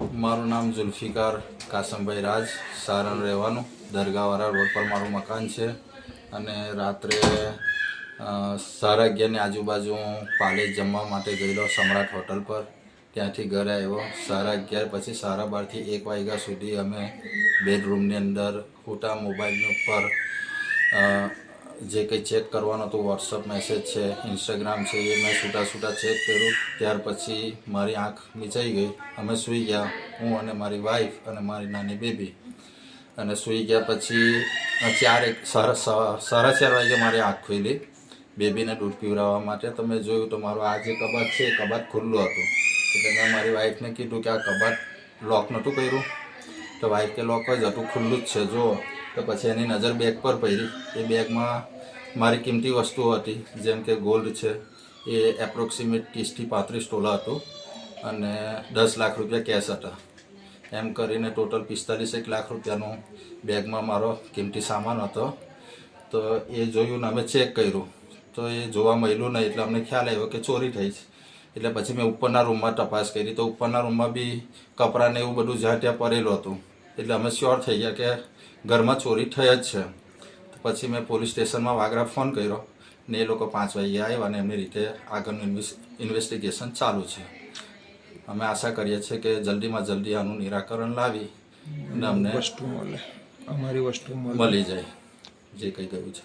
મારું નામ જુલ્ફિકાર કાસમભાઈ રાજ, સારણ રહેવાનું, દરગાહવાળા રોડ પર મારું મકાન છે. અને રાત્રે સાડા અગિયારની આજુબાજુ હું પાલેજ જમવા માટે ગયેલો સમ્રાટ હોટલ પર. ત્યાંથી ઘરે આવ્યો. સાડા અગિયાર પછી સાડા બારથી એક વાગ્યા સુધી અમે બેડરૂમની અંદર ખોટા મોબાઈલની ઉપર જે કંઈ ચેક કરવાનું હતું વોટ્સઅપ મેસેજ છે ઇન્સ્ટાગ્રામ છે, એ મેં છૂટા છૂટા ચેક કર્યું. ત્યાર પછી મારી આંખ મીચાઈ ગઈ. અમે સૂઈ ગયા, હું અને મારી વાઈફ અને મારી નાની બેબી અને સૂઈ ગયા પછી ચાર એક સાડા સાડા ચાર વાગે મારી આંખ ખુલી. બેબીને દૂધ પીવડાવવા માટે તો મેં જોયું તો મારો આ જે કબાટ છે એ કબાટ ખુલ્લું હતું. એટલે મેં મારી વાઈફને કીધું કે આ કબાટ લોક નહોતું કર્યું. તો વાઈફ કે લોક જ હતું, ખુલ્લું જ છે જો તો પછી એની નજર બેગ પર પડી. એ બેગમાં મારી કિંમતી વસ્તુઓ હતી, જેમ કે ગોલ્ડ છે, એ એપ્રોક્સિમેટ ત્રીસથી પાંત્રીસ તોલા હતું અને દસ લાખ રૂપિયા કેશ હતા. એમ કરીને ટોટલ પિસ્તાલીસ એક લાખ રૂપિયાનું બેગમાં મારો કિંમતી સામાન હતો. તો એ જોયું અમે ચેક કર્યું. તો એ જોવા મળ્યું નહીં, એટલે અમને ખ્યાલ આવ્યો કે ચોરી થઈ છે. એટલે પછી મેં ઉપરના રૂમમાં તપાસ કરી. તો ઉપરના રૂમમાં બી કપડાને એવું બધું જ્યાં ત્યાં પડેલું હતું. એટલે અમે શ્યોર થઈ ગયા કે ઘરમાં ચોરી થઈ જ છે. તો પછી મેં પોલીસ સ્ટેશનમાં વાગરા ફોન કર્યો ને એ લોકો પાંચ વાગે આવ્યા અને એમની રીતે આગળનું ઇન્વેસ્ટિગેશન ચાલુ છે. અમે આશા કરીએ છીએ કે જલ્દીમાં જલ્દી આનું નિરાકરણ લાવી અને અમને વસ્તુ મળે. અમારી વસ્તુ મળી જાય જે કંઈ ગયું છે.